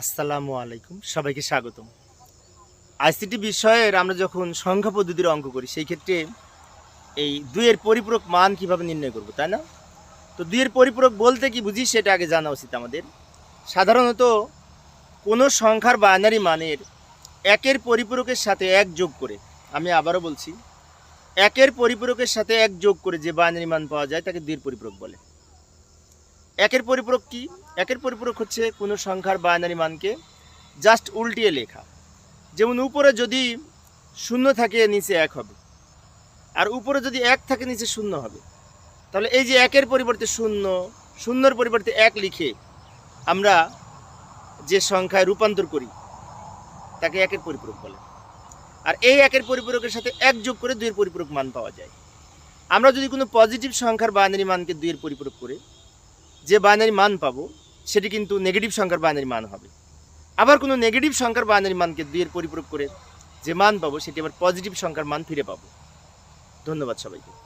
আসসালামু আলাইকুম, সবাইকে স্বাগতম। আইসিটি বিষয়ের আমরা যখন সংখ্যা পদ্ধতির অঙ্ক করি, সেই ক্ষেত্রে এই দুইয়ের পরিপূরক মান কীভাবে নির্ণয় করব, তাই না? তো দুইয়ের পরিপূরক বলতে কি বুঝি, সেটা আগে জানা উচিত আমাদের। সাধারণত কোনো সংখ্যার বাইনারি মানের একের পরিপূরকের সাথে এক যোগ করে, আমি আবারও বলছি, একের পরিপূরকের সাথে এক যোগ করে যে বাইনারি মান পাওয়া যায়, তাকে দুইয়ের পরিপূরক বলে। একের পরিপূরক কি? একের পরিপূরক হচ্ছে কোনো সংখ্যার বাইনারি মানকে জাস্ট উল্টিয়ে লেখা। যেমন উপরে যদি শূন্য থাকে, নিচে এক হবে। আর উপরে যদি এক থাকে, নিচে শূন্য হবে। তাহলে এই যে একের পরিবর্তে শূন্য, শূন্যর পরিবর্তে এক লিখে আমরা যে সংখ্যায় রূপান্তর করি, তাকে একের পরিপূরক বলে। আর এই একের পরিপূরকের সাথে এক যোগ করে দুইয়ের পরিপূরক মান পাওয়া যায়। আমরা যদি কোনো পজিটিভ সংখ্যার বাইনারি মানকে দুইয়ের পরিপূরক করে যে বাইনারি মান পাবো, সেটি কিন্তু নেগেটিভ সংখ্যার বাইনারি মান হবে। আবার কোনো নেগেটিভ সংখ্যার বাইনারি মানকে দুইয়ের পরিপূরক করে যে মান পাবো, সেটি আবার পজিটিভ সংখ্যার মান ফিরে পাবো। ধন্যবাদ সবাইকে।